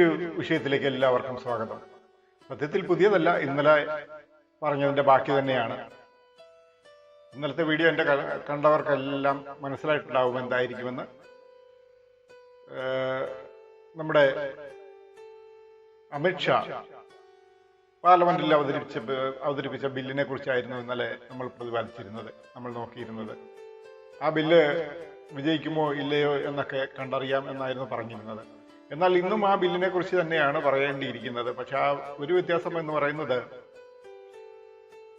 പുതിയൊരു വിഷയത്തിലേക്ക് എല്ലാവർക്കും സ്വാഗതം. സത്യത്തിൽ പുതിയതല്ല ഇന്നലെ പറഞ്ഞതിന്റെ ബാക്കി തന്നെയാണ്. ഇന്നലത്തെ വീഡിയോ എന്റെ കണ്ടവർക്കെല്ലാം മനസ്സിലായിട്ടുണ്ടാവും എന്തായിരിക്കുമെന്ന്. നമ്മുടെ അമിത്ഷാ പാർലമെന്റിൽ അവതരിപ്പിച്ച അവതരിപ്പിച്ച ബില്ലിനെ കുറിച്ചായിരുന്നു ഇന്നലെ നമ്മൾ പ്രതിപാദിച്ചിരുന്നത് നമ്മൾ നോക്കിയിരുന്നത്. ആ ബില്ല് വിജയിക്കുമോ ഇല്ലയോ എന്നൊക്കെ കണ്ടറിയാം എന്നായിരുന്നു പറഞ്ഞിരുന്നത്. എന്നാൽ ഇന്നും ആ ബില്ലിനെ കുറിച്ച് തന്നെയാണ് പറയേണ്ടിയിരിക്കുന്നത്. പക്ഷെ ആ ഒരു വ്യത്യാസം എന്ന് പറയുന്നത്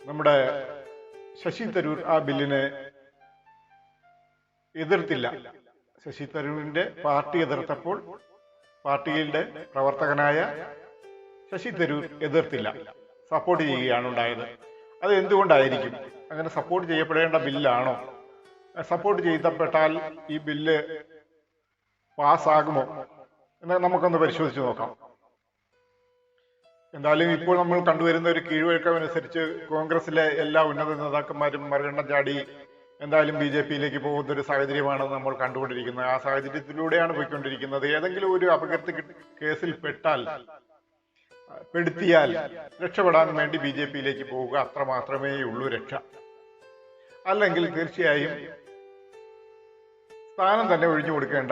നമ്മുടെ ശശി തരൂർ ആ ബില്ലിനെ എതിർത്തില്ല. ശശി തരൂരിന്റെ പാർട്ടി എതിർത്തപ്പോൾ പാർട്ടിയുടെ പ്രവർത്തകനായ ശശി തരൂർ എതിർത്തില്ല. സപ്പോർട്ട് ചെയ്യുകയാണ് ഉണ്ടായത്. അത് എന്തുകൊണ്ടായിരിക്കും? അങ്ങനെ സപ്പോർട്ട് ചെയ്യപ്പെടേണ്ട ബില്ലാണോ? സപ്പോർട്ട് ചെയ്യപ്പെട്ടാൽ ഈ ബില്ല് പാസ്സാകുമോ നമുക്കൊന്ന് പരിശോധിച്ച് നോക്കാം. എന്തായാലും ഇപ്പോൾ നമ്മൾ കണ്ടുവരുന്ന ഒരു കീഴ്വഴക്കമനുസരിച്ച് കോൺഗ്രസിലെ എല്ലാ ഉന്നത നേതാക്കന്മാരും മരണം ചാടി എന്തായാലും ബി ജെ പിയിലേക്ക് പോകുന്ന ഒരു സാഹചര്യമാണ് നമ്മൾ കണ്ടുകൊണ്ടിരിക്കുന്നത്. ആ സാഹചര്യത്തിലൂടെയാണ് പോയിക്കൊണ്ടിരിക്കുന്നത്. ഏതെങ്കിലും ഒരു അപകീർത്തി കേസിൽ പെട്ടാൽ പെടുത്തിയാൽ രക്ഷപ്പെടാൻ വേണ്ടി ബി ജെ പിയിലേക്ക് പോവുക അത്ര മാത്രമേ ഉള്ളൂ രക്ഷ. അല്ലെങ്കിൽ തീർച്ചയായും സ്ഥാനം തന്നെ ഒഴിഞ്ഞു കൊടുക്കേണ്ട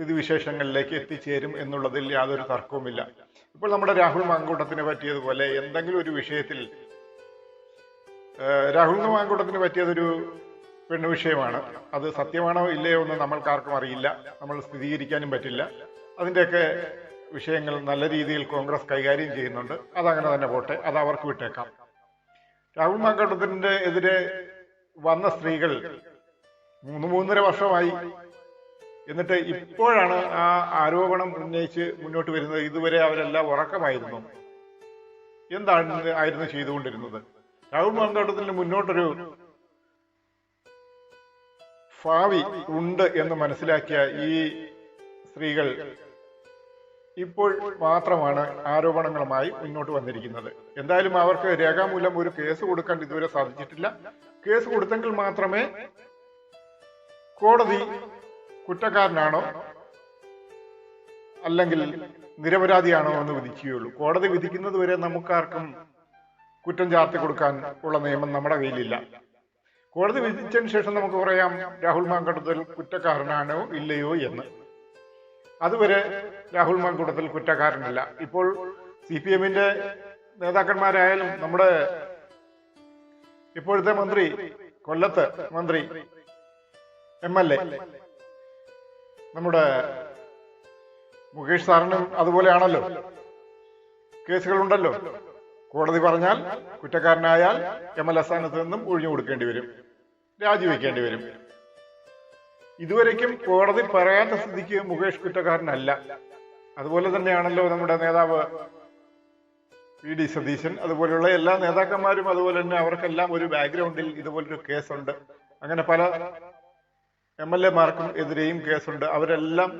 സ്ഥിതിവിശേഷങ്ങളിലേക്ക് എത്തിച്ചേരും എന്നുള്ളതിൽ യാതൊരു തർക്കവുമില്ല. ഇപ്പോൾ നമ്മുടെ രാഹുൽ മാങ്കൂട്ടത്തിനെ പറ്റിയതുപോലെ എന്തെങ്കിലും ഒരു വിഷയത്തിൽ രാഹുൽ മാങ്കൂട്ടത്തിന് പറ്റിയതൊരു പെണ്ണു വിഷയമാണ്. അത് സത്യമാണോ ഇല്ലയോ എന്ന് നമ്മൾക്കാർക്കും അറിയില്ല. നമ്മൾ സ്ഥിരീകരിക്കാനും പറ്റില്ല. അതിന്റെയൊക്കെ വിഷയങ്ങൾ നല്ല രീതിയിൽ കോൺഗ്രസ് കൈകാര്യം ചെയ്യുന്നുണ്ട്. അതങ്ങനെ തന്നെ പോട്ടെ. അത് അവർക്ക് വിട്ടേക്കാം. രാഹുൽ മാങ്കൂട്ടത്തിന്റെ എതിരെ വന്ന സ്ത്രീകൾ മൂന്ന് മൂന്നര വർഷമായി എന്നിട്ട് ഇപ്പോഴാണ് ആ ആരോപണം ഉന്നയിച്ച് മുന്നോട്ട് വരുന്നത്. ഇതുവരെ അവരെല്ലാം ഉറക്കമായിരുന്നു. എന്താണ് ആയിരുന്നു ചെയ്തുകൊണ്ടിരുന്നത്? രാഹുൽ മാന്തോട്ടത്തിന് മുന്നോട്ടൊരു ഭാവി ഉണ്ട് എന്ന് മനസ്സിലാക്കിയ ഈ സ്ത്രീകൾ ഇപ്പോൾ മാത്രമാണ് ആരോപണങ്ങളുമായി മുന്നോട്ട് വന്നിരിക്കുന്നത്. എന്തായാലും അവർക്ക് രേഖാമൂലം ഒരു കേസ് കൊടുക്കാൻ ഇതുവരെ സാധിച്ചിട്ടില്ല. കേസ് കൊടുത്തെങ്കിൽ മാത്രമേ കോടതി കുറ്റക്കാരനാണോ? അല്ലെങ്കിൽ നിരപരാധിയാണോ എന്ന് വിധിക്കുകയുള്ളൂ. കോടതി വിധിക്കുന്നത് വരെ നമുക്കാർക്കും കുറ്റം ചാർത്തി കൊടുക്കാൻ ഉള്ള നിയമം നമ്മുടെ കയ്യിലില്ല. കോടതി വിധിച്ചതിന് ശേഷം നമുക്ക് പറയാം രാഹുൽ മാങ്കടത്തിൽ കുറ്റക്കാരനാണോ ഇല്ലയോ എന്ന്. അതുവരെ രാഹുൽ മാങ്കൂട്ടത്തിൽ കുറ്റക്കാരനല്ല. ഇപ്പോൾ സി പി എമ്മിന്റെ നേതാക്കന്മാരായാലും നമ്മുടെ ഇപ്പോഴത്തെ മന്ത്രി കൊല്ലത്ത് മന്ത്രി എം എൽ എ നമ്മുടെ മുകേഷ് സാറിനും അതുപോലെയാണല്ലോ. കേസുകളുണ്ടല്ലോ. കോടതി പറഞ്ഞാൽ കുറ്റക്കാരനായാൽ എം എൽ എ സ്ഥാനത്ത് നിന്നും ഒഴിഞ്ഞു കൊടുക്കേണ്ടി വരും. രാജിവെക്കേണ്ടി വരും. ഇതുവരേക്കും കോടതി പറയാത്ത സ്ഥിതിക്ക് മുകേഷ് കുറ്റക്കാരനല്ല. അതുപോലെ തന്നെയാണല്ലോ നമ്മുടെ നേതാവ് വി ഡി സതീശൻ അതുപോലെയുള്ള എല്ലാ നേതാക്കന്മാരും അതുപോലെ തന്നെ അവർക്കെല്ലാം ഒരു ബാക്ക്ഗ്രൗണ്ടിൽ ഇതുപോലൊരു കേസുണ്ട് അങ്ങനെ പല എം എൽ എമാർക്കും എതിരെയും കേസുണ്ട്. അവരെല്ലാം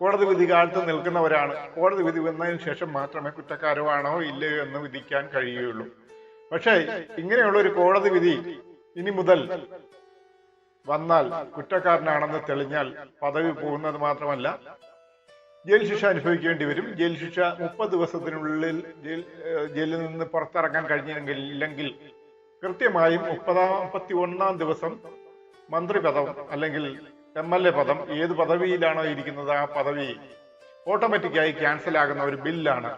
കോടതി വിധി കാലത്ത് നിൽക്കുന്നവരാണ്. കോടതി വിധി വന്നതിന് ശേഷം മാത്രമേ കുറ്റക്കാരോ ആണോ ഇല്ലയോ എന്ന് വിധിക്കാൻ കഴിയുകയുള്ളൂ. പക്ഷേ ഇങ്ങനെയുള്ള ഒരു കോടതി വിധി ഇനി മുതൽ വന്നാൽ കുറ്റക്കാരനാണെന്ന് തെളിഞ്ഞാൽ പദവി പോകുന്നത് മാത്രമല്ല ജയിൽ ശിക്ഷ അനുഭവിക്കേണ്ടി വരും. ജയിൽ ശിക്ഷ മുപ്പത് ദിവസത്തിനുള്ളിൽ ജയിൽ ജയിലിൽ നിന്ന് പുറത്തിറങ്ങാൻ കഴിഞ്ഞില്ലെങ്കിൽ കൃത്യമായും മുപ്പതാം മുപ്പത്തി ഒന്നാം ദിവസം മന്ത്രി പദം അല്ലെങ്കിൽ എം എൽ എ പദം ഏത് പദവിയിലാണോ ഇരിക്കുന്നത് ആ പദവി ഓട്ടോമാറ്റിക്കായി ക്യാൻസൽ ആകുന്ന ഒരു ബില്ലാണ്.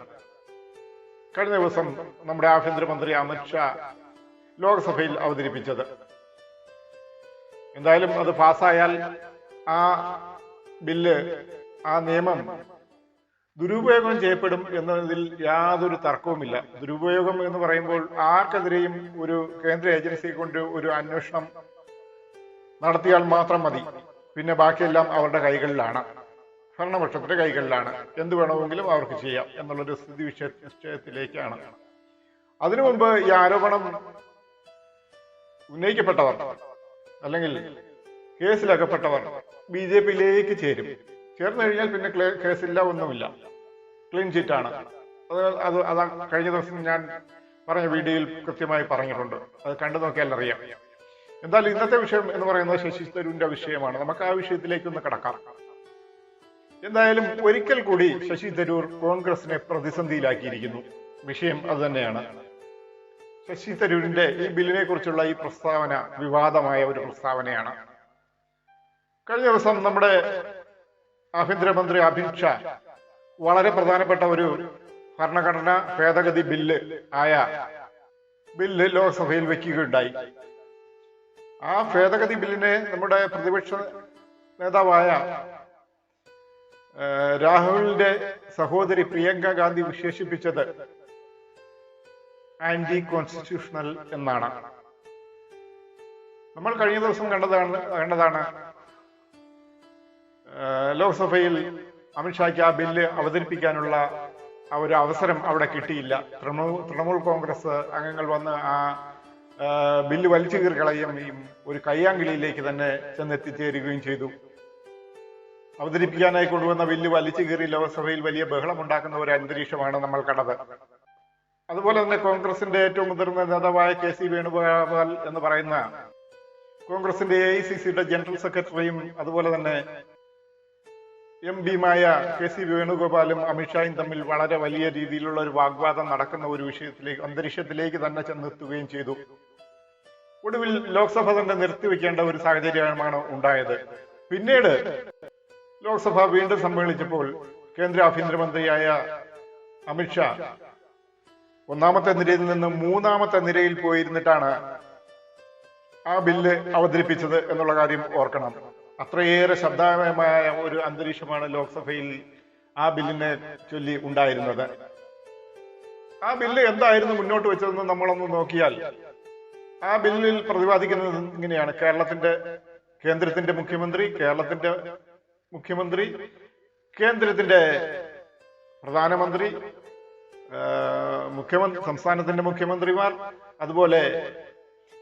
കഴിഞ്ഞ ദിവസം നമ്മുടെ ആഭ്യന്തരമന്ത്രി അമിത്ഷാ ലോക്സഭയിൽ അവതരിപ്പിച്ചത്. എന്തായാലും അത് പാസ്സായാൽ ആ ബില്ല് ആ നിയമം ദുരുപയോഗം ചെയ്യപ്പെടും എന്നതിൽ യാതൊരു തർക്കവുമില്ല. ദുരുപയോഗം എന്ന് പറയുമ്പോൾ ആർക്കെതിരെയും ഒരു കേന്ദ്ര ഏജൻസിയെ കൊണ്ട് ഒരു അന്വേഷണം നടത്തിയാൽ മാത്രം മതി. പിന്നെ ബാക്കിയെല്ലാം അവരുടെ കൈകളിലാണ്. ഭരണപക്ഷത്തിന്റെ കൈകളിലാണ്. എന്ത് വേണമെങ്കിലും അവർക്ക് ചെയ്യാം എന്നുള്ളൊരു സ്ഥിതി വിഷയ നിശ്ചയത്തിലേക്കാണ് അതിനു മുമ്പ് ഈ ആരോപണം ഉന്നയിക്കപ്പെട്ടവർ അല്ലെങ്കിൽ കേസിലകപ്പെട്ടവർ ബി ജെ പിയിലേക്ക് ചേരും. ചേർന്ന് കഴിഞ്ഞാൽ പിന്നെ കേസില്ല ഒന്നുമില്ല. ക്ലീൻ ചീറ്റ് ആണ് അത് അത് അതാ കഴിഞ്ഞ ദിവസം ഞാൻ പറഞ്ഞ വീഡിയോയിൽ കൃത്യമായി പറഞ്ഞിട്ടുണ്ട്. അത് കണ്ടു നോക്കിയാൽ അറിയാം. എന്തായാലും ഇന്നത്തെ വിഷയം എന്ന് പറയുന്നത് ശശി തരൂരിന്റെ വിഷയമാണ്. നമുക്ക് ആ വിഷയത്തിലേക്ക് ഒന്ന് കിടക്കാം. എന്തായാലും ഒരിക്കൽ കൂടി ശശി തരൂർ കോൺഗ്രസിനെ പ്രതിസന്ധിയിലാക്കിയിരിക്കുന്നു. വിഷയം അതുതന്നെയാണ് ശശി തരൂരിന്റെ ഈ ബില്ലിനെ കുറിച്ചുള്ള ഈ പ്രസ്താവന വിവാദമായ ഒരു പ്രസ്താവനയാണ്. കഴിഞ്ഞ ദിവസം നമ്മുടെ ആഭ്യന്തരമന്ത്രി അമിത് ഷാ വളരെ പ്രധാനപ്പെട്ട ഒരു ഭരണഘടനാ ഭേദഗതി ബില്ല് ആയ ബില്ല് ലോക്സഭയിൽ വെക്കുകയുണ്ടായി. ആ ഭേദഗതി ബില്ലിനെ നമ്മുടെ പ്രതിപക്ഷ നേതാവായ രാഹുലിന്റെ സഹോദരി പ്രിയങ്ക ഗാന്ധി വിശേഷിപ്പിച്ചത് ആന്റി കോൺസ്റ്റിറ്റ്യൂഷണൽ എന്നാണ്. നമ്മൾ കഴിഞ്ഞ ദിവസം കണ്ടതാണ് കണ്ടതാണ് ലോക്സഭയിൽ അമിത്ഷായ്ക്ക് ആ ബില്ല് അവതരിപ്പിക്കാനുള്ള ഒരു അവസരം അവിടെ കിട്ടിയില്ല. തൃണമൂൽ തൃണമൂൽ കോൺഗ്രസ് അംഗങ്ങൾ വന്ന് ആ ബില്ല് വലിച്ചു കീറുകളയും കളയുകയും ഒരു കയ്യാങ്കളിയിലേക്ക് തന്നെ ചെന്നെത്തിച്ചേരുകയും ചെയ്തു. അവതരിപ്പിക്കാനായി കൊണ്ടുവന്ന ബില്ല് വലിച്ചു കീറി ലോക്സഭയിൽ വലിയ ബഹളം ഉണ്ടാക്കുന്ന ഒരു അന്തരീക്ഷമാണ് നമ്മൾ കണ്ടത്. അതുപോലെ തന്നെ കോൺഗ്രസിന്റെ ഏറ്റവും മുതിർന്ന നേതാവായ കെ സി വേണുഗോപാൽ എന്ന് പറയുന്ന കോൺഗ്രസിന്റെ എ ഐ സി സിയുടെ ജനറൽ സെക്രട്ടറിയും അതുപോലെ തന്നെ എം പിയുമായ കെ സി വേണുഗോപാലും അമിത്ഷായും തമ്മിൽ വളരെ വലിയ രീതിയിലുള്ള ഒരു വാഗ്വാദം നടക്കുന്ന ഒരു വിഷയത്തിലേക്ക് അന്തരീക്ഷത്തിലേക്ക് തന്നെ ചെന്നെത്തുകയും ചെയ്തു. ഒടുവിൽ ലോക്സഭ തന്നെ നിർത്തിവെക്കേണ്ട ഒരു സാഹചര്യമാണ് ഉണ്ടായത്. പിന്നീട് ലോക്സഭ വീണ്ടും സമ്മേളിച്ചപ്പോൾ കേന്ദ്ര ആഭ്യന്തരമന്ത്രിയായ അമിത്ഷാ ഒന്നാമത്തെ നിരയിൽ നിന്ന് മൂന്നാമത്തെ നിരയിൽ പോയിരുന്നിട്ടാണ് ആ ബില്ല് അവതരിപ്പിച്ചത് എന്നുള്ള കാര്യം ഓർക്കണം. അത്രയേറെ ശബ്ദമായ ഒരു അന്തരീക്ഷമാണ് ലോക്സഭയിൽ ആ ബില്ലിനെ ചൊല്ലി ഉണ്ടായിരുന്നത്. ആ ബില്ല് എന്തായിരുന്നു മുന്നോട്ട് വെച്ചതെന്ന് നമ്മളൊന്ന് നോക്കിയാൽ ആ ബില്ലിൽ പ്രതിപാദിക്കുന്നത് ഇങ്ങനെയാണ്. കേരളത്തിന്റെ കേന്ദ്രത്തിന്റെ മുഖ്യമന്ത്രി കേരളത്തിന്റെ മുഖ്യമന്ത്രി കേന്ദ്രത്തിന്റെ പ്രധാനമന്ത്രി മുഖ്യമന്ത്രി സംസ്ഥാനത്തിന്റെ മുഖ്യമന്ത്രിമാർ അതുപോലെ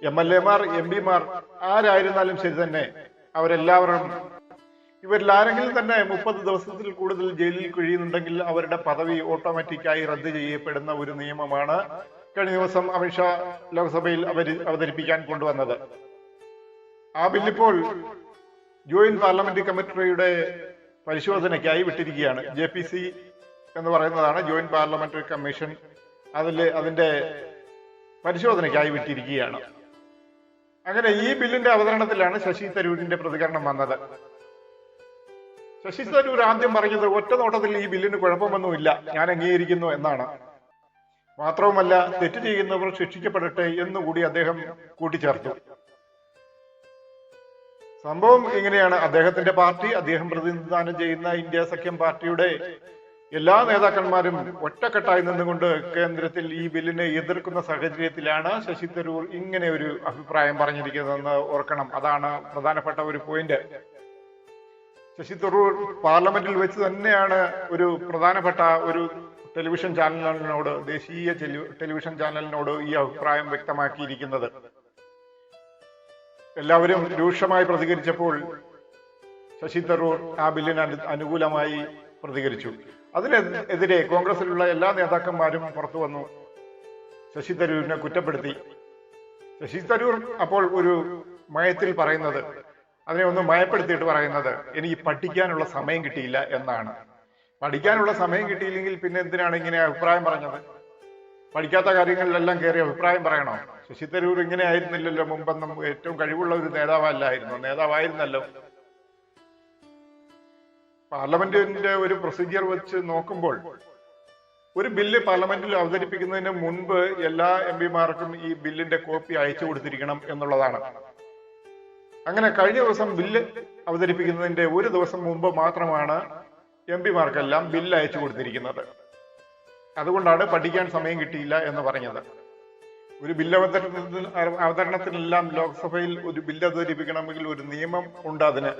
എം എൽ എമാർ എം പിമാർ ആരായിരുന്നാലും ശരി തന്നെ അവരെല്ലാവരും ഇവരിൽ ആരെങ്കിലും തന്നെ മുപ്പത് ദിവസത്തിൽ കൂടുതൽ ജയിലിൽ കഴിയുന്നുണ്ടെങ്കിൽ അവരുടെ പദവി ഓട്ടോമാറ്റിക്കായി റദ്ദ് ചെയ്യപ്പെടുന്ന ഒരു നിയമമാണ് കഴിഞ്ഞ ദിവസം അമിത്ഷാ ലോക്സഭയിൽ അവതരിപ്പിക്കാൻ കൊണ്ടുവന്നത്. ആ ബില്ലിപ്പോൾ ജോയിന്റ് പാർലമെന്ററി കമ്മിറ്റിയുടെ പരിശോധനയ്ക്കായി വിട്ടിരിക്കുകയാണ്. ജെ പി സി എന്ന് പറയുന്നതാണ് ജോയിന്റ് പാർലമെന്ററി കമ്മീഷൻ അതിൽ അതിന്റെ പരിശോധനയ്ക്കായി വിട്ടിരിക്കുകയാണ്. അങ്ങനെ ഈ ബില്ലിന്റെ അവതരണത്തിലാണ് ശശി തരൂരിന്റെ പ്രതികരണം വന്നത്. ശശി തരൂർ ആദ്യം പറഞ്ഞത് ഒറ്റ നോട്ടത്തിൽ ഈ ബില്ലിന് കുഴപ്പമൊന്നുമില്ല ഞാൻ അംഗീകരിക്കുന്നു എന്നാണ്. മാത്രവുമല്ല തെറ്റ് ചെയ്യുന്നവർ ശിക്ഷിക്കപ്പെടട്ടെ എന്നുകൂടി അദ്ദേഹം കൂട്ടിച്ചേർത്തു. സംഭവം ഇങ്ങനെയാണ്. അദ്ദേഹത്തിന്റെ പാർട്ടി അദ്ദേഹം പ്രതിനിധാനം ചെയ്യുന്ന ഇന്ത്യ സഖ്യം പാർട്ടിയുടെ എല്ലാ നേതാക്കന്മാരും ഒറ്റക്കെട്ടായി നിന്നുകൊണ്ട് കേന്ദ്രത്തിൽ ഈ ബില്ലിനെ എതിർക്കുന്ന സാഹചര്യത്തിലാണ് ശശി തരൂർ ഇങ്ങനെ ഒരു അഭിപ്രായം പറഞ്ഞിരിക്കുന്നതെന്ന് ഓർക്കണം. അതാണ് പ്രധാനപ്പെട്ട ഒരു പോയിന്റ്. ശശി തരൂർ പാർലമെന്റിൽ വെച്ച് തന്നെയാണ് ഒരു പ്രധാനപ്പെട്ട ഒരു ടെലിവിഷൻ ചാനലിനോട് ദേശീയ ടെലിവിഷൻ ചാനലിനോട് ഈ അഭിപ്രായം വ്യക്തമാക്കിയിരിക്കുന്നത്. എല്ലാവരും രൂക്ഷമായി പ്രതികരിച്ചപ്പോൾ ശശി തരൂർ ആ ബില്ലിന് അനുകൂലമായി പ്രതികരിച്ചു. അതിനെതിരെ കോൺഗ്രസിലുള്ള എല്ലാ നേതാക്കന്മാരും പുറത്തു വന്നു. ശശി തരൂരിനെ കുറ്റപ്പെടുത്തി. ശശി തരൂർ അപ്പോൾ ഒരു മയത്തിൽ പറയുന്നത് അതിനെ ഒന്ന് മയപ്പെടുത്തിയിട്ട് പറയുന്നത് എനിക്ക് പഠിക്കാനുള്ള സമയം കിട്ടിയില്ല എന്നാണ്. പഠിക്കാനുള്ള സമയം കിട്ടിയില്ലെങ്കിൽ പിന്നെ എന്തിനാണ് ഇങ്ങനെ അഭിപ്രായം പറഞ്ഞത്? പഠിക്കാത്ത കാര്യങ്ങളിലെല്ലാം കയറി അഭിപ്രായം പറയണോ? ശശി തരൂർ ഇങ്ങനെ ആയിരുന്നില്ലല്ലോ മുമ്പെന്നും ഏറ്റവും കഴിവുള്ള ഒരു നേതാവല്ലായിരുന്നു. നേതാവായിരുന്നല്ലോ. പാർലമെന്റിന്റെ ഒരു പ്രൊസീജിയർ വെച്ച് നോക്കുമ്പോൾ ഒരു ബില്ല് പാർലമെന്റിൽ അവതരിപ്പിക്കുന്നതിന് മുൻപ് എല്ലാ എം പിമാർക്കും ഈ ബില്ലിന്റെ കോപ്പി അയച്ചു കൊടുത്തിരിക്കണം എന്നുള്ളതാണ്. അങ്ങനെ കഴിഞ്ഞ ദിവസം ബില്ല് അവതരിപ്പിക്കുന്നതിന്റെ ഒരു ദിവസം മുമ്പ് മാത്രമാണ് എം പിമാർക്കെല്ലാം ബില്ല് അയച്ചു കൊടുത്തിരിക്കുന്നത്. അതുകൊണ്ടാണ് പഠിക്കാൻ സമയം കിട്ടിയില്ല എന്ന് പറഞ്ഞത്. ഒരു ബില്ല് അവതരണത്തിൽ അവതരണത്തിനെല്ലാം ലോക്സഭയിൽ ഒരു ബില്ല് അവതരിപ്പിക്കണമെങ്കിൽ ഒരു നിയമം ഉണ്ട് അതിന്.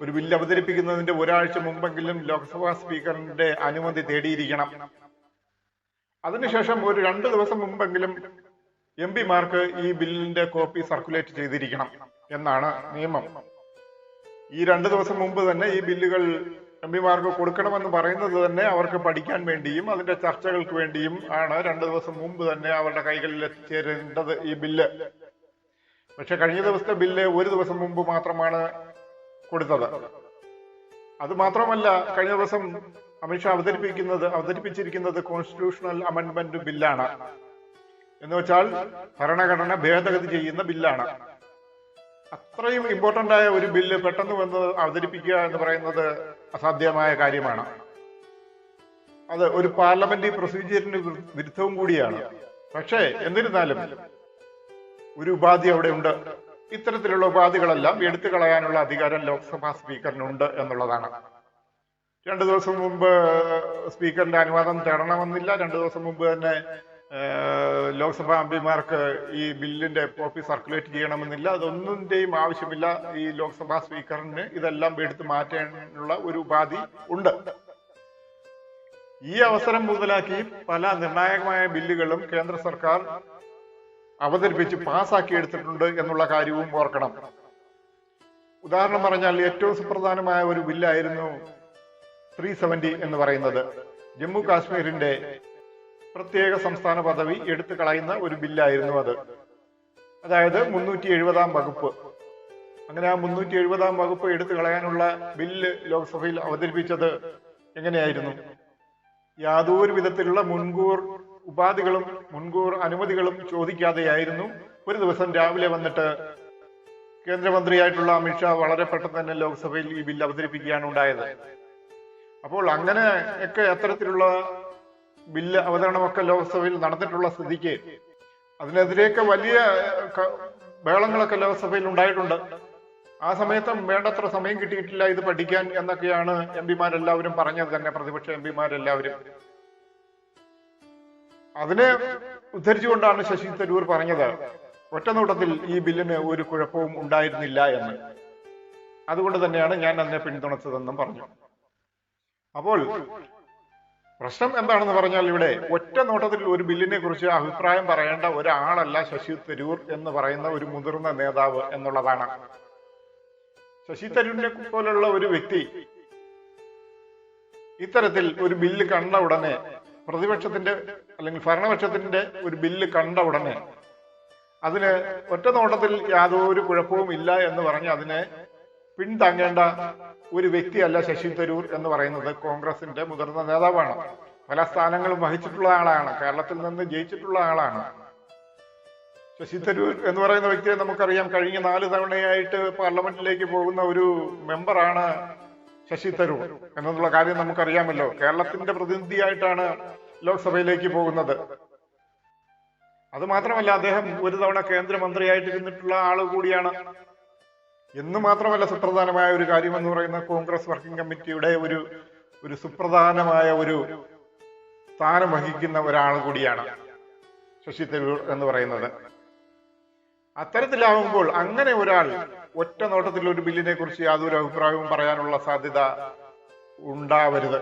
ഒരു ബില്ല് അവതരിപ്പിക്കുന്നതിന്റെ ഒരാഴ്ച മുമ്പെങ്കിലും ലോക്സഭാ സ്പീക്കറിന്റെ അനുമതി തേടിയിരിക്കണം. അതിനുശേഷം ഒരു രണ്ട് ദിവസം മുമ്പെങ്കിലും എം പിമാർക്ക് ഈ ബില്ലിന്റെ കോപ്പി സർക്കുലേറ്റ് ചെയ്തിരിക്കണം എന്നാണ് നിയമം. ഈ രണ്ട് ദിവസം മുമ്പ് തന്നെ ഈ ബില്ലുകൾ എം പിമാർക്ക് കൊടുക്കണമെന്ന് പറയുന്നത് തന്നെ അവർക്ക് പഠിക്കാൻ വേണ്ടിയും അതിന്റെ ചർച്ചകൾക്ക് വേണ്ടിയും ആണ്. രണ്ടു ദിവസം മുമ്പ് തന്നെ അവരുടെ കൈകളിൽ എത്തിച്ചേരേണ്ടത് ഈ ബില്ല്. പക്ഷെ കഴിഞ്ഞ ദിവസത്തെ ബില്ല് ഒരു ദിവസം മുമ്പ് മാത്രമാണ് കൊടുത്തത്. അത് മാത്രമല്ല കഴിഞ്ഞ ദിവസം അമിത്ഷാ അവതരിപ്പിക്കുന്നത് അവതരിപ്പിച്ചിരിക്കുന്നത് കോൺസ്റ്റിറ്റ്യൂഷണൽ അമെന്റ്മെന്റ് ബില്ലാണ്. എന്ന് വെച്ചാൽ ഭരണഘടന ഭേദഗതി ചെയ്യുന്ന ബില്ലാണ്. അത്രയും ഇമ്പോർട്ടന്റ് ആയ ഒരു ബില്ല് പെട്ടെന്ന് വന്ന് അവതരിപ്പിക്കുക എന്ന് പറയുന്നത് അസാധ്യമായ കാര്യമാണ്. അത് ഒരു പാർലമെന്ററി പ്രൊസീജിയറിന് വിരുദ്ധവും കൂടിയാണ്. പക്ഷേ എന്നിരുന്നാലും ഒരു ഉപാധി അവിടെ ഉണ്ട്. ഇത്തരത്തിലുള്ള ഉപാധികളെല്ലാം എടുത്തു കളയാനുള്ള അധികാരം ലോക്സഭാ സ്പീക്കറിനുണ്ട് എന്നുള്ളതാണ്. രണ്ടു ദിവസം മുമ്പ് സ്പീക്കറിന്റെ അനുവാദം തേടണമെന്നില്ല രണ്ടു ദിവസം മുമ്പ് തന്നെ ലോക്സഭാ എംപിമാർക്ക് ഈ ബില്ലിന്റെ കോപ്പി സർക്കുലേറ്റ് ചെയ്യണമെന്നില്ല. അതൊന്നിന്റെയും ആവശ്യമില്ല. ഈ ലോക്സഭാ സ്പീക്കറിന് ഇതെല്ലാം എടുത്തു മാറ്റാനുള്ള ഒരു ഉപാധി ഉണ്ട്. ഈ അവസരം മുതലാക്കി പല നിർണായകമായ ബില്ലുകളും കേന്ദ്ര സർക്കാർ അവതരിപ്പിച്ച് പാസ്സാക്കി എടുത്തിട്ടുണ്ട് എന്നുള്ള കാര്യവും ഓർക്കണം. ഉദാഹരണം പറഞ്ഞാൽ ഏറ്റവും സുപ്രധാനമായ ഒരു ബില്ലായിരുന്നു ത്രീ സെവന്റി എന്ന് പറയുന്നത്. ജമ്മു കാശ്മീരിന്റെ പ്രത്യേക സംസ്ഥാന പദവി എടുത്തു കളയുന്ന ഒരു ബില്ലായിരുന്നു അത്. അതായത് മുന്നൂറ്റി എഴുപതാം വകുപ്പ്. അങ്ങനെ ആ മുന്നൂറ്റി എഴുപതാം വകുപ്പ് എടുത്തു കളയാനുള്ള ബില്ല് ലോക്സഭയിൽ അവതരിപ്പിച്ചത് എങ്ങനെയായിരുന്നു? യാതൊരു വിധത്തിലുള്ള മുൻകൂർ ഉപാധികളും മുൻകൂർ അനുമതികളും ചോദിക്കാതെയായിരുന്നു ഒരു ദിവസം രാവിലെ വന്നിട്ട് കേന്ദ്രമന്ത്രിയായിട്ടുള്ള അമിത്ഷാ വളരെ പെട്ടെന്ന് തന്നെ ലോക്സഭയിൽ ഈ ബില്ല് അവതരിപ്പിക്കുകയാണ് ഉണ്ടായത്. അപ്പോൾ അങ്ങനെ ഒക്കെ അത്തരത്തിലുള്ള ബില്ല് അവതരണമൊക്കെ ലോക്സഭയിൽ നടന്നിട്ടുള്ള സ്ഥിതിക്ക് അതിനെതിരെയൊക്കെ വലിയ ബഹളങ്ങളൊക്കെ ലോക്സഭയിൽ ഉണ്ടായിട്ടുണ്ട്. ആ സമയത്തും വേണ്ടത്ര സമയം കിട്ടിയിട്ടില്ല ഇത് പഠിക്കാൻ എന്നൊക്കെയാണ് എം പിമാരെല്ലാവരും പറഞ്ഞത് തന്നെ പ്രതിപക്ഷ എം പിമാരെല്ലാവരും. അതിനെ ഉദ്ധരിച്ചുകൊണ്ടാണ് ശശി തരൂർ പറഞ്ഞത് ഒറ്റനോട്ടത്തിൽ ഈ ബില്ലിന് ഒരു കുഴപ്പവും ഉണ്ടായിരുന്നില്ല എന്ന്. അതുകൊണ്ട് തന്നെയാണ് ഞാൻ അതിനെ പിന്തുണച്ചതെന്നും പറഞ്ഞു. അപ്പോൾ പ്രശ്നം എന്താണെന്ന് പറഞ്ഞാൽ ഇവിടെ ഒറ്റ നോട്ടത്തിൽ ഒരു ബില്ലിനെ കുറിച്ച് അഭിപ്രായം പറയേണ്ട ഒരാളല്ല ശശി തരൂർ എന്ന് പറയുന്ന ഒരു മുതിർന്ന നേതാവ് എന്നുള്ളതാണ്. ശശി തരൂരിനെ പോലുള്ള ഒരു വ്യക്തി ഇത്തരത്തിൽ ഒരു ബില്ല് കണ്ട ഉടനെ പ്രതിപക്ഷത്തിന്റെ അല്ലെങ്കിൽ ഭരണപക്ഷത്തിന്റെ ഒരു ബില്ല് കണ്ട ഉടനെ അതിന് ഒറ്റ നോട്ടത്തിൽ യാതൊരു കുഴപ്പവും ഇല്ല എന്ന് പറഞ്ഞ് അതിനെ പിന്താങ്ങേണ്ട ഒരു വ്യക്തിയല്ല ശശി തരൂർ എന്ന് പറയുന്നത് കോൺഗ്രസിന്റെ മുതിർന്ന നേതാവാണ്. പല സ്ഥാനങ്ങളും വഹിച്ചിട്ടുള്ള ആളാണ്. കേരളത്തിൽ നിന്ന് ജയിച്ചിട്ടുള്ള ആളാണ്. ശശി തരൂർ എന്ന് പറയുന്ന വ്യക്തിയെ നമുക്കറിയാം കഴിഞ്ഞ നാല് തവണയായിട്ട് പാർലമെന്റിലേക്ക് പോകുന്ന ഒരു മെമ്പറാണ് ശശി തരൂർ എന്നുള്ള കാര്യം നമുക്കറിയാമല്ലോ. കേരളത്തിന്റെ പ്രതിനിധിയായിട്ടാണ് ലോക്സഭയിലേക്ക് പോകുന്നത്. അത് മാത്രമല്ല അദ്ദേഹം ഒരു തവണ കേന്ദ്രമന്ത്രിയായിട്ട് ഇരുന്നിട്ടുള്ള ആൾ കൂടിയാണ് എന്ന് മാത്രമല്ല സുപ്രധാനമായ ഒരു കാര്യം എന്ന് പറയുന്ന കോൺഗ്രസ് വർക്കിംഗ് കമ്മിറ്റിയുടെ ഒരു ഒരു സുപ്രധാനമായ ഒരു സ്ഥാനം വഹിക്കുന്ന ഒരാൾ കൂടിയാണ് ശശി തരൂർ എന്ന് പറയുന്നത്. അത്തരത്തിലാവുമ്പോൾ അങ്ങനെ ഒരാൾ ഒറ്റ നോട്ടത്തിൽ ഒരു ബില്ലിനെ കുറിച്ച് യാതൊരു അഭിപ്രായവും പറയാനുള്ള സാധ്യത ഉണ്ടാവരുത്.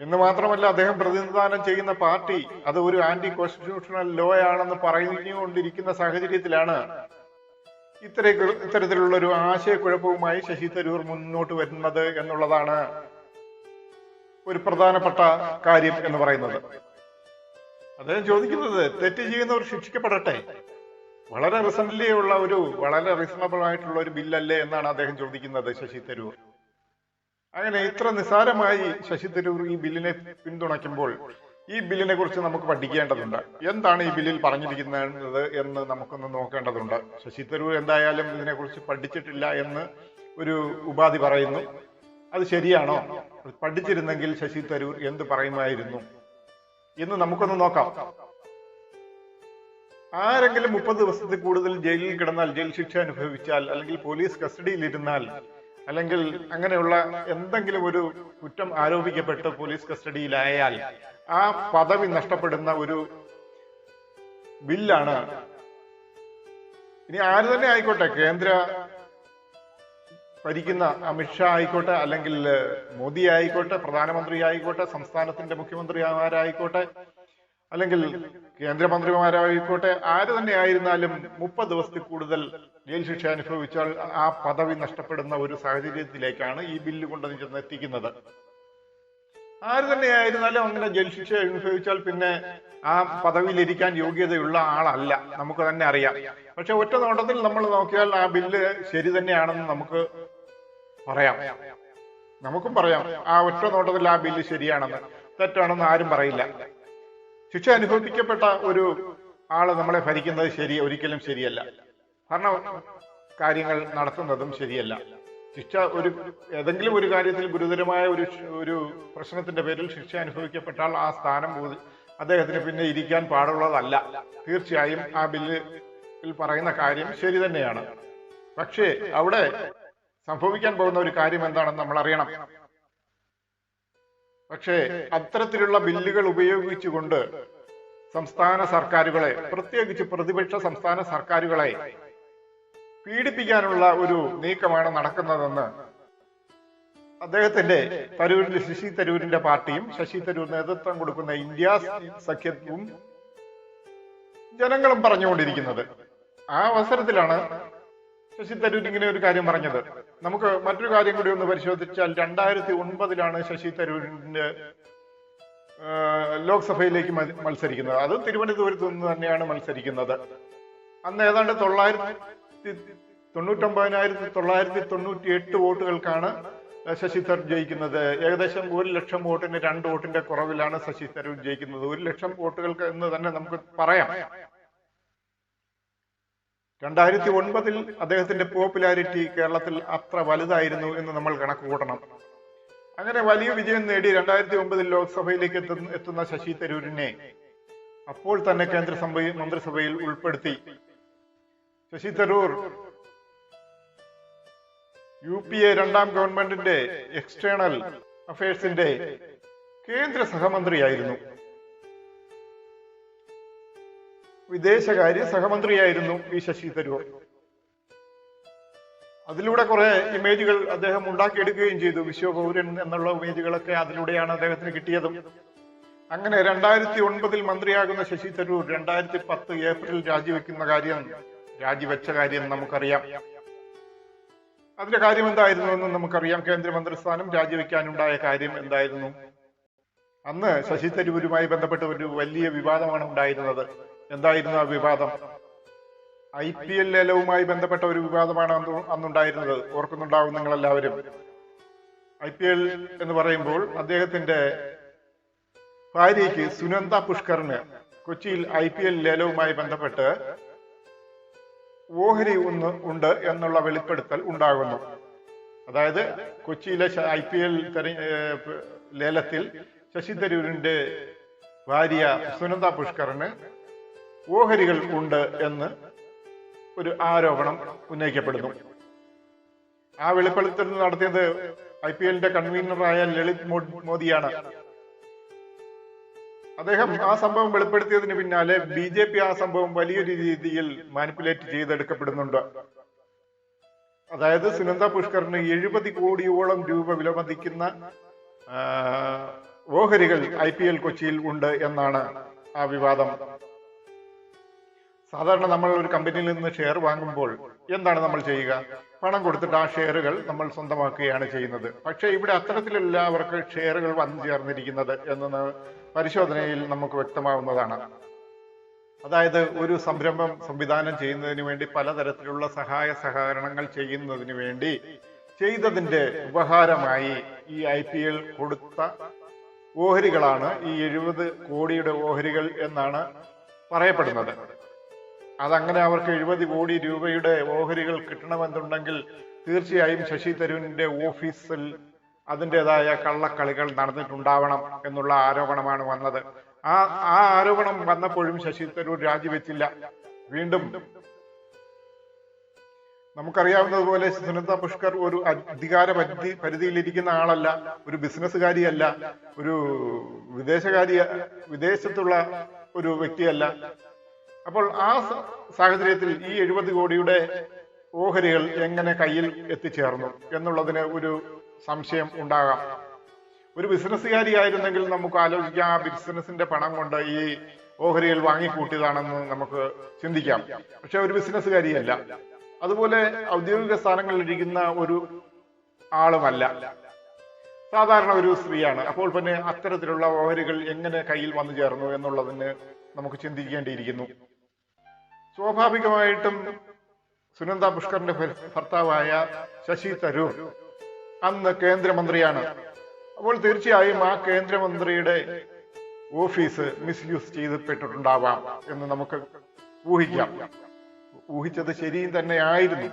എന്ന് മാത്രമല്ല അദ്ദേഹം പ്രതിനിധാനം ചെയ്യുന്ന പാർട്ടി അത് ഒരു ആന്റി കോൺസ്റ്റിറ്റ്യൂഷണൽ ലോ ആണെന്ന് പറഞ്ഞുകൊണ്ടിരിക്കുന്ന സാഹചര്യത്തിലാണ് ഇത്തര ഇത്തരത്തിലുള്ള ഒരു ആശയക്കുഴപ്പവുമായി ശശി തരൂർ മുന്നോട്ട് വരുന്നത് എന്നുള്ളതാണ് ഒരു പ്രധാനപ്പെട്ട കാര്യം എന്ന് പറയുന്നത്. അദ്ദേഹം ചോദിക്കുന്നത് തെറ്റ് ചെയ്യുന്നവർ ശിക്ഷിക്കപ്പെടട്ടെ. വളരെ റീസെന്റ് ഉള്ള ഒരു വളരെ റീസണബിൾ ആയിട്ടുള്ള ഒരു ബില്ലല്ലേ എന്നാണ് അദ്ദേഹം ചോദിക്കുന്നത് ശശി തരൂർ. അങ്ങനെ ഇത്ര നിസാരമായി ശശി തരൂർ ഈ ബില്ലിനെ പിന്തുണയ്ക്കുമ്പോൾ ഈ ബില്ലിനെ കുറിച്ച് നമുക്ക് പഠിക്കേണ്ടതുണ്ട്. എന്താണ് ഈ ബില്ലിൽ പറഞ്ഞിരിക്കുന്നത് എന്ന് നമുക്കൊന്ന് നോക്കേണ്ടതുണ്ട്. ശശി തരൂർ എന്തായാലും ഇതിനെക്കുറിച്ച് പഠിച്ചിട്ടില്ല എന്ന് ഒരു ഉപാധി പറയുന്നു. അത് ശരിയാണോ? പഠിച്ചിരുന്നെങ്കിൽ ശശി തരൂർ എന്ത് പറയുമായിരുന്നു? എന്ന് നമുക്കൊന്ന് നോക്കാം. ആരെങ്കിലും മുപ്പത് ദിവസത്തിൽ കൂടുതൽ ജയിലിൽ കിടന്നാൽ ജയിൽ ശിക്ഷ അനുഭവിച്ചാൽ അല്ലെങ്കിൽ പോലീസ് കസ്റ്റഡിയിൽ ഇരുന്നാൽ അല്ലെങ്കിൽ അങ്ങനെയുള്ള എന്തെങ്കിലും ഒരു കുറ്റം ആരോപിക്കപ്പെട്ട് പോലീസ് കസ്റ്റഡിയിലായാൽ ആ പദവി നഷ്ടപ്പെടുന്ന ഒരു ബില്ലാണ്. ഇനി ആര് തന്നെ ആയിക്കോട്ടെ? കേന്ദ്ര ഭരിക്കുന്ന അമിത്ഷാ ആയിക്കോട്ടെ അല്ലെങ്കിൽ മോദി ആയിക്കോട്ടെ പ്രധാനമന്ത്രി ആയിക്കോട്ടെ സംസ്ഥാനത്തിന്റെ മുഖ്യമന്ത്രിമാരായിക്കോട്ടെ അല്ലെങ്കിൽ കേന്ദ്രമന്ത്രിമാരായിക്കോട്ടെ ആര് തന്നെ ആയിരുന്നാലും മുപ്പത് ദിവസത്തിൽ കൂടുതൽ ജയിൽ ശിക്ഷ അനുഭവിച്ചാൽ ആ പദവി നഷ്ടപ്പെടുന്ന ഒരു സാഹചര്യത്തിലേക്കാണ് ഈ ബില്ല് കൊണ്ട് ചെന്ന് എത്തിക്കുന്നത് ആര് തന്നെ ആയിരുന്നാലും അങ്ങനെ ജയിൽ ശിക്ഷ അനുഭവിച്ചാൽ പിന്നെ ആ പദവിയിലിരിക്കാൻ യോഗ്യതയുള്ള ആളല്ല. നമുക്ക് തന്നെ അറിയാം. പക്ഷെ ഒറ്റ നോട്ടത്തിൽ നമ്മൾ നോക്കിയാൽ ആ ബില്ല് ശരി തന്നെയാണെന്ന് നമുക്ക് പറയാം. നമുക്കും പറയാം. ആ ഒറ്റ നോട്ടത്തിൽ ആ ബില്ല് ശരിയാണെന്ന്. തെറ്റാണെന്ന് ആരും പറയില്ല. ശിക്ഷ അനുഭവിക്കപ്പെട്ട ഒരു ആൾ നമ്മളെ ഭരിക്കുന്നത് ശരി ഒരിക്കലും ശരിയല്ല. ഭരണ കാര്യങ്ങൾ നടത്തുന്നതും ശരിയല്ല. ശിക്ഷ ഒരു ഏതെങ്കിലും ഒരു കാര്യത്തിൽ ഗുരുതരമായ ഒരു ഒരു പ്രശ്നത്തിന്റെ പേരിൽ ശിക്ഷ അനുഭവിക്കപ്പെട്ടാൽ ആ സ്ഥാനം അദ്ദേഹത്തിന് പിന്നെ ഇരിക്കാൻ പാടുള്ളതല്ല. തീർച്ചയായും ആ ബില്ലിൽ പറയുന്ന കാര്യം ശരി തന്നെയാണ്. പക്ഷേ അവിടെ സംഭവിക്കാൻ പോകുന്ന ഒരു കാര്യം എന്താണെന്ന് നമ്മൾ അറിയണം. പക്ഷേ അത്തരത്തിലുള്ള ബില്ലുകൾ ഉപയോഗിച്ചുകൊണ്ട് സംസ്ഥാന സർക്കാരുകളെ പ്രത്യേകിച്ച് പ്രതിപക്ഷ സംസ്ഥാന സർക്കാരുകളെ പീഡിപ്പിക്കാനുള്ള ഒരു നീക്കമാണ് നടക്കുന്നതെന്ന് അദ്ദേഹത്തിന്റെ തരൂരിന്റെ ശശി തരൂരിന്റെ പാർട്ടിയും ശശി തരൂർ നേതൃത്വം കൊടുക്കുന്ന ഇന്ത്യ സഖ്യവും ജനങ്ങളും പറഞ്ഞുകൊണ്ടിരിക്കുന്നത്. ആ അവസരത്തിലാണ് ശശി തരൂർ ഇങ്ങനെ ഒരു കാര്യം പറഞ്ഞത്. നമുക്ക് മറ്റൊരു കാര്യം കൂടി ഒന്ന് പരിശോധിച്ചാൽ രണ്ടായിരത്തി ഒൻപതിലാണ് ശശി തരൂരിന്റെ ലോക്സഭയിലേക്ക് മത്സരിക്കുന്നത്. അത് തിരുവനന്തപുരത്ത് നിന്ന് തന്നെയാണ് മത്സരിക്കുന്നത്. അന്ന് ഏതാണ്ട് തൊള്ളായിരത്തി തൊണ്ണൂറ്റൊമ്പതിനായിരത്തി തൊള്ളായിരത്തി തൊണ്ണൂറ്റി എട്ട് വോട്ടുകൾക്കാണ് ശശി തരൂർ ജയിക്കുന്നത്. ഏകദേശം ഒരു ലക്ഷം വോട്ടിന് രണ്ട് വോട്ടിന്റെ കുറവിലാണ് ശശി തരൂർ ജയിക്കുന്നത്. ഒരു ലക്ഷം വോട്ടുകൾക്ക് എന്ന് തന്നെ നമുക്ക് പറയാം. രണ്ടായിരത്തി ഒൻപതിൽ അദ്ദേഹത്തിന്റെ പോപ്പുലാരിറ്റി കേരളത്തിൽ അത്ര വലുതായിരുന്നു എന്ന് നമ്മൾ കണക്ക് കൂട്ടണം. അങ്ങനെ വലിയ വിജയം നേടി രണ്ടായിരത്തി ഒമ്പതിൽ ലോക്സഭയിലേക്ക് എത്തുന്ന ശശി തരൂരിനെ അപ്പോൾ തന്നെ കേന്ദ്ര സഭയിൽ മന്ത്രിസഭയിൽ ഉൾപ്പെടുത്തി. Shashi Tharoor. U P A രണ്ടാം ഗവൺമെന്റിന്റെ എക്സ്റ്റേണൽ അഫയേഴ്സിന്റെ കേന്ദ്ര സഹമന്ത്രിയായിരുന്നു. വിദേശകാര്യ സഹമന്ത്രിയായിരുന്നു ഈ ശശി തരൂർ. അതിലൂടെ കുറെ ഇമേജുകൾ അദ്ദേഹം ഉണ്ടാക്കിയെടുക്കുകയും ചെയ്തു. വിശ്വപൗരൻ എന്നുള്ള ഇമേജുകളൊക്കെ അതിലൂടെയാണ് അദ്ദേഹത്തിന് കിട്ടിയതും. അങ്ങനെ രണ്ടായിരത്തി ഒൻപതിൽ മന്ത്രിയാകുന്ന ശശി തരൂർ രണ്ടായിരത്തി പത്ത് ഏപ്രിൽ രാജിവെക്കുന്ന കാര്യം രാജിവെച്ച കാര്യം നമുക്കറിയാം. അതിന്റെ കാര്യം എന്തായിരുന്നു എന്ന് നമുക്കറിയാം. കേന്ദ്രമന്ത്രിസ്ഥാനം രാജിവെക്കാനുണ്ടായ കാര്യം എന്തായിരുന്നു? അന്ന് ശശി തരൂരുമായി ബന്ധപ്പെട്ട് ഒരു വലിയ വിവാദമാണ് ഉണ്ടായിരുന്നത്. എന്തായിരുന്നു ആ വിവാദം? ഐ പി എൽ ലേലവുമായി ബന്ധപ്പെട്ട ഒരു വിവാദമാണ് അന്ന് അന്നുണ്ടായിരുന്നത്. ഓർക്കുന്നുണ്ടാവും നിങ്ങൾ എല്ലാവരും ഐ പി എൽ എന്ന് പറയുമ്പോൾ അദ്ദേഹത്തിന്റെ ഭാര്യയ്ക്ക് സുനന്ദ പുഷ്കറിന് കൊച്ചിയിൽ ഐ പി എൽ ലേലവുമായി ബന്ധപ്പെട്ട് ഓഹരി ഒന്ന് ഉണ്ട് എന്നുള്ള വെളിപ്പെടുത്തൽ ഉണ്ടാകുന്നു. അതായത് കൊച്ചിയിലെ ഐ പി എൽ ലേലത്തിൽ ശശി തരൂരിന്റെ ഭാര്യ സുനന്ദ പുഷ്കറിന് ഓഹരികൾ ഉണ്ട് എന്ന് ഒരു ആരോപണം ഉന്നയിക്കപ്പെടുന്നു. ആ വെളിപ്പെടുത്തൽ നടത്തിയത് ഐ പി എല്ലിന്റെ കൺവീനറായ ലളിത് മോദിയാണ്. അദ്ദേഹം ആ സംഭവം വെളിപ്പെടുത്തിയതിന് പിന്നാലെ ബി ജെ പി ആ സംഭവം വലിയൊരു രീതിയിൽ മാനിപ്പുലേറ്റ് ചെയ്തെടുക്കപ്പെടുന്നുണ്ട്. അതായത് സുനന്ദ പുഷ്കറിന് എഴുപത് കോടിയോളം രൂപ വിലമതിക്കുന്ന ഓഹരികൾ ഐ പി എൽ കൊച്ചിയിൽ ഉണ്ട് എന്നാണ് ആ വിവാദം. സാധാരണ നമ്മൾ ഒരു കമ്പനിയിൽ നിന്ന് ഷെയർ വാങ്ങുമ്പോൾ എന്താണ് നമ്മൾ ചെയ്യുക? പണം കൊടുത്തിട്ട് ആ ഷെയറുകൾ നമ്മൾ സ്വന്തമാക്കുകയാണ് ചെയ്യുന്നത്. പക്ഷേ ഇവിടെ അത്തരത്തിലല്ല അവർക്ക് ഷെയറുകൾ വന്നു ചേർന്നിരിക്കുന്നത് എന്ന പരിശോധനയിൽ നമുക്ക് വ്യക്തമാവുന്നതാണ്. അതായത് ഒരു സംരംഭം സംവിധാനം ചെയ്യുന്നതിന് വേണ്ടി പലതരത്തിലുള്ള സഹായ സഹകരണങ്ങൾ ചെയ്യുന്നതിന് വേണ്ടി ചെയ്തതിന്റെ ഉപഹാരമായി ഈ ഐ പി എൽ കൊടുത്ത ഓഹരികളാണ് ഈ എഴുപത് കോടിയുടെ ഓഹരികൾ എന്നാണ് പറയപ്പെടുന്നത്. അതങ്ങനെ അവർക്ക് എഴുപത് കോടി രൂപയുടെ ഓഹരികൾ കിട്ടണമെന്നുണ്ടെങ്കിൽ തീർച്ചയായും ശശി തരൂരിന്റെ ഓഫീസിൽ അതിന്റെതായ കള്ളക്കളികൾ നടന്നിട്ടുണ്ടാവണം എന്നുള്ള ആരോപണമാണ് വന്നത്. ആ ആ ആരോപണം വന്നപ്പോഴും ശശി തരൂർ രാജിവെച്ചില്ല. വീണ്ടും നമുക്കറിയാവുന്നതുപോലെ സുനന്ദ പുഷ്കർ ഒരു അധികാര പരിധി പരിധിയിലിരിക്കുന്ന ആളല്ല ഒരു ബിസിനസ്സുകാരിയല്ല ഒരു വിദേശകാരി വിദേശത്തുള്ള ഒരു വ്യക്തിയല്ല. അപ്പോൾ ആ സാഹചര്യത്തിൽ ഈ എഴുപത് കോടിയുടെ ഓഹരികൾ എങ്ങനെ കയ്യിൽ എത്തിച്ചേർന്നു എന്നുള്ളതിന് ഒരു സംശയം ഉണ്ടാകാം. ഒരു ബിസിനസ്സുകാരിയായിരുന്നെങ്കിൽ നമുക്ക് ആലോചിക്കാം ആ ബിസിനസിന്റെ പണം കൊണ്ട് ഈ ഓഹരികൾ വാങ്ങിക്കൂട്ടിയതാണെന്ന് നമുക്ക് ചിന്തിക്കാം. പക്ഷെ ഒരു ബിസിനസ്സുകാരിയല്ല. അതുപോലെ ഔദ്യോഗിക സ്ഥാനങ്ങളിൽ ഇരിക്കുന്ന ഒരു ആളുമല്ല. സാധാരണ ഒരു സ്ത്രീയാണ്. അപ്പോൾ പിന്നെ അത്തരത്തിലുള്ള ഓഹരികൾ എങ്ങനെ കയ്യിൽ വന്നു ചേർന്നു എന്നുള്ളതിന് നമുക്ക് ചിന്തിക്കേണ്ടിയിരിക്കുന്നു. സ്വാഭാവികമായിട്ടും സുനന്ദ പുഷ്കറിന്റെ ഭർത്താവായ ശശി തരൂർ അന്ന് കേന്ദ്രമന്ത്രിയാണ്. അപ്പോൾ തീർച്ചയായും ആ കേന്ദ്രമന്ത്രിയുടെ ഓഫീസ് മിസ്യൂസ് ചെയ്തിട്ടുണ്ടാവാം എന്ന് നമുക്ക് ഊഹിക്കാം. ഊഹിച്ചത് ശരിയും തന്നെ ആയിരുന്നു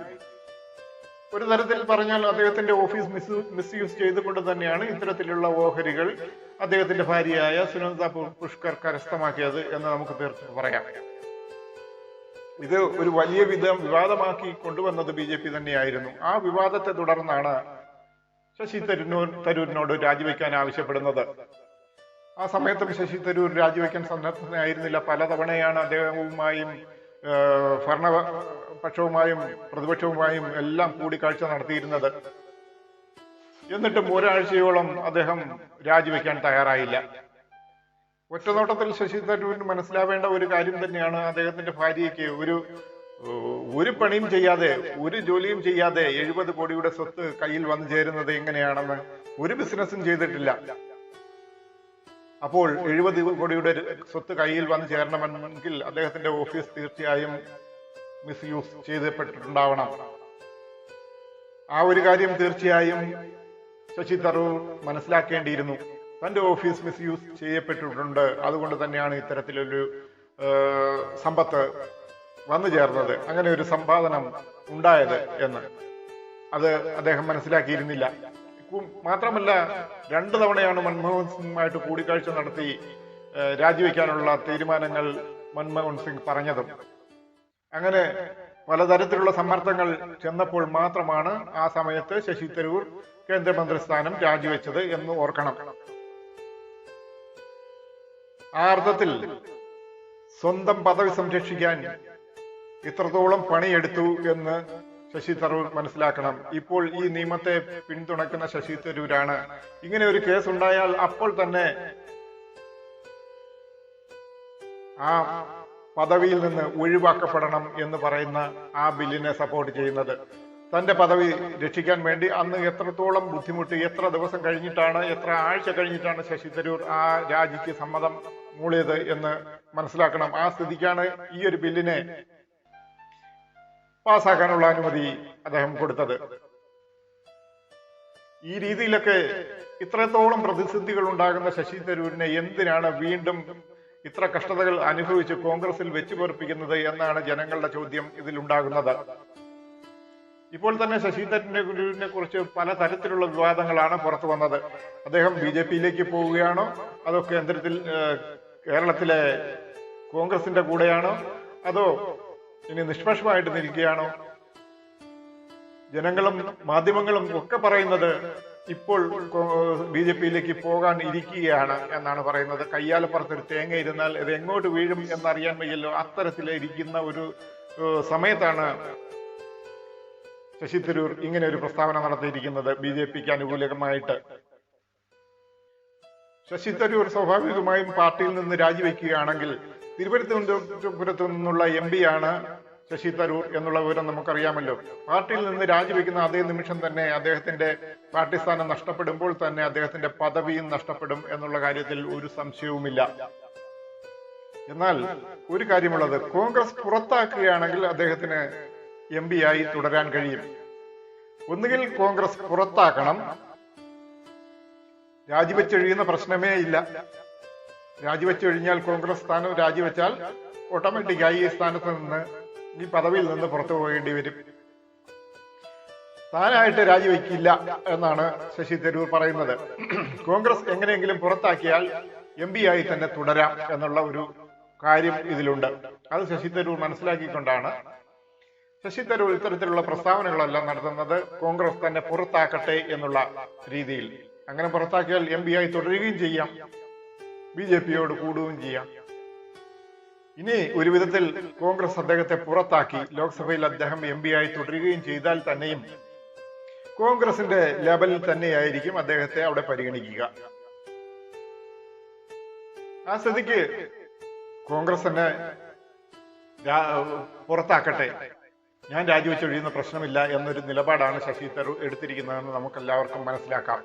ഒരു തരത്തിൽ പറഞ്ഞാൽ അദ്ദേഹത്തിന്റെ ഓഫീസ് മിസ് മിസ്യൂസ് ചെയ്തുകൊണ്ട് തന്നെയാണ് ഇത്തരത്തിലുള്ള ഓഹരികൾ അദ്ദേഹത്തിന്റെ ഭാര്യയായ സുനന്ദ പുഷ്കർ കരസ്ഥമാക്കിയത് എന്ന് നമുക്ക് തീർച്ചയായും പറയാം. ഇത് ഒരു വലിയ വിധം വിവാദമാക്കി കൊണ്ടുവന്നത് ബി ജെ പി തന്നെയായിരുന്നു. ആ വിവാദത്തെ തുടർന്നാണ് ശശി തരൂർ തരൂരിനോട് രാജിവെക്കാൻ ആവശ്യപ്പെടുന്നത്. ആ സമയത്തും ശശി തരൂർ രാജിവെക്കാൻ സന്നദ്ധനായിരുന്നില്ല. പലതവണയാണ് അദ്ദേഹവുമായും ഭരണപക്ഷവുമായും പ്രതിപക്ഷവുമായും എല്ലാം കൂടിക്കാഴ്ച നടത്തിയിരുന്നത്. എന്നിട്ടും ഒരാഴ്ചയോളം അദ്ദേഹം രാജിവെക്കാൻ തയ്യാറായില്ല. ഒറ്റനോട്ടത്തിൽ ശശി തരൂരിന് മനസ്സിലാവേണ്ട ഒരു കാര്യം തന്നെയാണ് അദ്ദേഹത്തിന്റെ ഭാര്യയ്ക്ക് ഒരു ഒരു പണിയും ചെയ്യാതെ ഒരു ജോലിയും ചെയ്യാതെ എഴുപത് കോടിയുടെ സ്വത്ത് കയ്യിൽ വന്നു ചേരുന്നത് എങ്ങനെയാണെന്ന് ഒരു ബിസിനസ്സും ചെയ്തിട്ടില്ല. അപ്പോൾ എഴുപത് കോടിയുടെ സ്വത്ത് കയ്യിൽ വന്നു ചേരണമെങ്കിൽ അദ്ദേഹത്തിന്റെ ഓഫീസ് തീർച്ചയായും മിസ്യൂസ് ചെയ്തപ്പെട്ടിട്ടുണ്ടാവണം. ആ ഒരു കാര്യം തീർച്ചയായും ശശി തരൂർ മനസ്സിലാക്കേണ്ടിയിരുന്നു. തന്റെ ഓഫീസ് മിസ് യൂസ് ചെയ്യപ്പെട്ടിട്ടുണ്ട്. അതുകൊണ്ട് തന്നെയാണ് ഇത്തരത്തിലൊരു സമ്പത്ത് വന്നു ചേർന്നത്. അങ്ങനെ ഒരു സമ്പാദനം ഉണ്ടായത് എന്ന്. അത് അദ്ദേഹം മനസ്സിലാക്കിയിരുന്നില്ല. മാത്രമല്ല രണ്ടു തവണയാണ് മൻമോഹൻ സിംഗുമായിട്ട് കൂടിക്കാഴ്ച നടത്തി രാജിവെക്കാനുള്ള തീരുമാനങ്ങൾ മൻമോഹൻ സിംഗ് പറഞ്ഞതും. അങ്ങനെ പലതരത്തിലുള്ള സമ്മർദ്ദങ്ങൾ ചെന്നപ്പോൾ മാത്രമാണ് ആ സമയത്ത് ശശി തരൂർ കേന്ദ്രമന്ത്രി സ്ഥാനം രാജിവെച്ചത് എന്ന് ഓർക്കണം. ആ അർത്ഥത്തിൽ സ്വന്തം പദവി സംരക്ഷിക്കാൻ ഇത്രത്തോളം പണിയെടുത്തു എന്ന് ശശി തരൂർ മനസ്സിലാക്കണം. ഇപ്പോൾ ഈ നിയമത്തെ പിന്തുണക്കുന്ന ശശി തരൂരാണ്. ഇങ്ങനെ ഒരു കേസ് ഉണ്ടായാൽ അപ്പോൾ തന്നെ ആ പദവിയിൽ നിന്ന് ഒഴിവാക്കപ്പെടണം എന്ന് പറയുന്ന ആ ബില്ലിനെ സപ്പോർട്ട് ചെയ്യുന്നത്. തന്റെ പദവി രക്ഷിക്കാൻ വേണ്ടി അന്ന് എത്രത്തോളം ബുദ്ധിമുട്ട് എത്ര ദിവസം കഴിഞ്ഞിട്ടാണ് എത്ര ആഴ്ച കഴിഞ്ഞിട്ടാണ് ശശി തരൂർ ആ രാജിക്ക് സമ്മതം മൂളിയത് എന്ന് മനസ്സിലാക്കണം. ആ സ്ഥിതിക്കാണ് ഈ ഒരു ബില്ലിനെ പാസ്സാക്കാനുള്ള അനുമതി അദ്ദേഹം കൊടുത്തത്. ഈ രീതിയിലൊക്കെ ഇത്രത്തോളം പ്രതിസന്ധികൾ ഉണ്ടാകുന്ന ശശി തരൂരിനെ എന്തിനാണ് വീണ്ടും ഇത്ര കഷ്ടതകൾ അനുഭവിച്ച് കോൺഗ്രസിൽ വെച്ചു പൊറപ്പിക്കുന്നത് എന്നാണ് ജനങ്ങളുടെ ചോദ്യം ഇതിലുണ്ടാകുന്നത്. ഇപ്പോൾ തന്നെ ശശി തരൂരിനെ കുറിച്ച് പല തരത്തിലുള്ള വിവാദങ്ങളാണ് പുറത്തു വന്നത്. അദ്ദേഹം ബി ജെ പിയിലേക്ക് പോവുകയാണോ? അതോ കേന്ദ്രത്തിൽ കേരളത്തിലെ കോൺഗ്രസിന്റെ കൂടെയാണോ? അതോ ഇനി നിഷ്പക്ഷമായിട്ട് നിൽക്കുകയാണോ? ജനങ്ങളും മാധ്യമങ്ങളും ഒക്കെ പറയുന്നത് ഇപ്പോൾ ബി ജെ പിയിലേക്ക് പോകാൻ ഇരിക്കുകയാണ് എന്നാണ് പറയുന്നത്. കയ്യാലപ്പുറത്തൊരു തേങ്ങ ഇരുന്നാൽ ഇത് എങ്ങോട്ട് വീഴും എന്നറിയാൻ വയ്യല്ലോ. അത്തരത്തിൽ ഇരിക്കുന്ന ഒരു സമയത്താണ് ശശി തരൂർ ഇങ്ങനെ ഒരു പ്രസ്താവന നടത്തിയിരിക്കുന്നത്. ബി ജെ പിക്ക് അനുകൂലമായിട്ട്. ശശി തരൂർ സ്വാഭാവികമായും പാർട്ടിയിൽ നിന്ന് രാജിവെക്കുകയാണെങ്കിൽ തിരുവനന്തപുരത്ത് നിന്നുള്ള എം ആണ് ശശി തരൂർ എന്നുള്ള വിവരം നമുക്കറിയാമല്ലോ. പാർട്ടിയിൽ നിന്ന് രാജിവെക്കുന്ന അതേ നിമിഷം തന്നെ അദ്ദേഹത്തിന്റെ പാർട്ടി സ്ഥാനം നഷ്ടപ്പെടുമ്പോൾ തന്നെ അദ്ദേഹത്തിന്റെ പദവിയും നഷ്ടപ്പെടും എന്നുള്ള കാര്യത്തിൽ ഒരു സംശയവുമില്ല. എന്നാൽ ഒരു കാര്യമുള്ളത് കോൺഗ്രസ് പുറത്താക്കുകയാണെങ്കിൽ അദ്ദേഹത്തിന് എം ആയി തുടരാൻ കഴിയും. ഒന്നുകിൽ കോൺഗ്രസ് പുറത്താക്കണം രാജിവെച്ചൊഴിയുന്ന പ്രശ്നമേ ഇല്ല. രാജിവെച്ചൊഴിഞ്ഞാൽ കോൺഗ്രസ് സ്ഥാനം രാജിവെച്ചാൽ ഓട്ടോമാറ്റിക്കായി ഈ സ്ഥാനത്ത് നിന്ന് ഈ പദവിയിൽ നിന്ന് പുറത്തു പോകേണ്ടി വരും. താനായിട്ട് രാജിവെക്കില്ല എന്നാണ് ശശി തരൂർ പറയുന്നത്. കോൺഗ്രസ് എങ്ങനെയെങ്കിലും പുറത്താക്കിയാൽ എം പി ആയി തന്നെ തുടരാം എന്നുള്ള ഒരു കാര്യം ഇതിലുണ്ട്. അത് ശശി തരൂർ മനസ്സിലാക്കിക്കൊണ്ടാണ്. ശശി തരൂർ ഇത്തരത്തിലുള്ള പ്രസ്താവനകളെല്ലാം നടത്തുന്നത് കോൺഗ്രസ് തന്നെ പുറത്താക്കട്ടെ എന്നുള്ള രീതിയിൽ. അങ്ങനെ പുറത്താക്കിയാൽ എം പി ആയി തുടരുകയും ചെയ്യാം. ബി ജെ പിയോട് കൂടുകയും ചെയ്യാം. ഇനി ഒരു വിധത്തിൽ കോൺഗ്രസ് അദ്ദേഹത്തെ പുറത്താക്കി. ലോക്സഭയിൽ അദ്ദേഹം എം പി ആയി തുടരുകയും ചെയ്താൽ തന്നെയും കോൺഗ്രസിന്റെ ലെവലിൽ തന്നെയായിരിക്കും അദ്ദേഹത്തെ അവിടെ പരിഗണിക്കുക. ആ സ്ഥിതിക്ക് കോൺഗ്രസ് തന്നെ പുറത്താക്കട്ടെ. ഞാൻ രാജിവെച്ചൊഴിയുന്ന പ്രശ്നമില്ല എന്നൊരു നിലപാടാണ് ശശി തരൂർ എടുത്തിരിക്കുന്നതെന്ന് നമുക്ക് എല്ലാവർക്കും മനസ്സിലാക്കാം.